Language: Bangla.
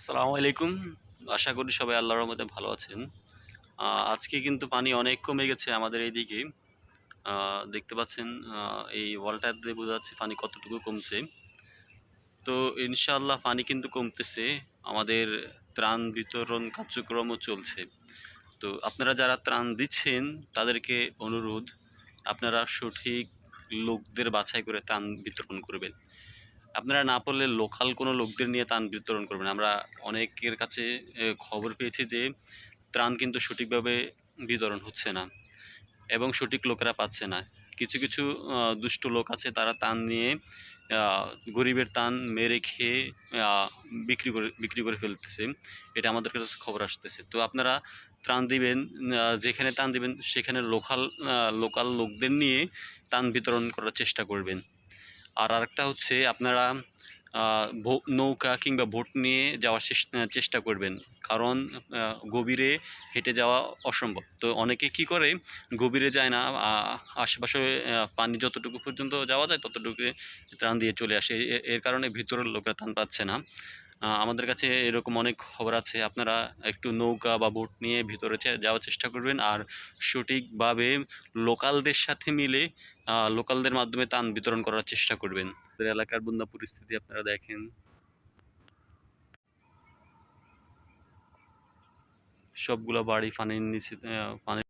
আসসালামু আলাইকুম। আশা করি সবাই আল্লাহর রহমতে ভালো আছেন। আজকে কিন্তু পানি অনেক কমে গেছে আমাদের এইদিকে। দেখতে পাচ্ছেন এই ওয়ালটা দিয়ে বোঝা যাচ্ছে পানি কতটুকু কমছে। তো ইনশাআল্লাহ পানি কিন্তু কমতেছে। আমাদের ত্রাণ বিতরণ কার্যক্রমও চলছে। তো আপনারা যারা ত্রাণ দিচ্ছেন, তাদেরকে অনুরোধ, আপনারা সঠিক লোকদের বাছাই করে ত্রাণ বিতরণ করবেন। আপনারা না পারলে লোকাল কোনো লোকদের নিয়ে ত্রাণ বিতরণ করবেন। আমরা অনেকের কাছে খবর পেয়েছি যে, ত্রাণ কিন্তু সঠিকভাবে বিতরণ হচ্ছে না এবং সঠিক লোকেরা পাচ্ছে না। কিছু কিছু দুষ্ট লোক আছে, তারা ত্রাণ নিয়ে গরিবের ত্রাণ মেরে খেয়ে বিক্রি করে বিক্রি করে ফেলতেছে। এটা আমাদের কাছে খবর আসতেছে। তো আপনারা ত্রাণ দিবেন যেখানে ত্রাণ দিবেন, সেখানে লোকাল লোকাল লোকদের নিয়ে ত্রাণ বিতরণ করার চেষ্টা করবেন। আর আরেকটা হচ্ছে আপনারা নৌকা কিংবা ভোট নিয়ে যাওয়ার চেষ্টা করবেন। কারণ গভীরে হেঁটে যাওয়া অসম্ভব। তো অনেকে কি করে, গভীরে যায় না আশেপাশে পানি যতটুকু পর্যন্ত যাওয়া যায় ততটুকু ত্রাণ দিয়ে চলে আসে। এর কারণে ভিতরের লোকরা ত্রাণ পাচ্ছে না। আমাদের কাছে এরকম অনেক খবর আছে। আপনারা একটু নৌকা বা বোট নিয়ে ভিতরে যাওয়ার চেষ্টা করবেন। আর সঠিকভাবে লোকালদের সাথে মিলে লোকালদের মাধ্যমে ত্রাণ বিতরণ করার চেষ্টা করবেন। এলাকার বন্যা পরিস্থিতি আপনারা দেখেন। সবগুলো বাড়ি পানির নিচে পানির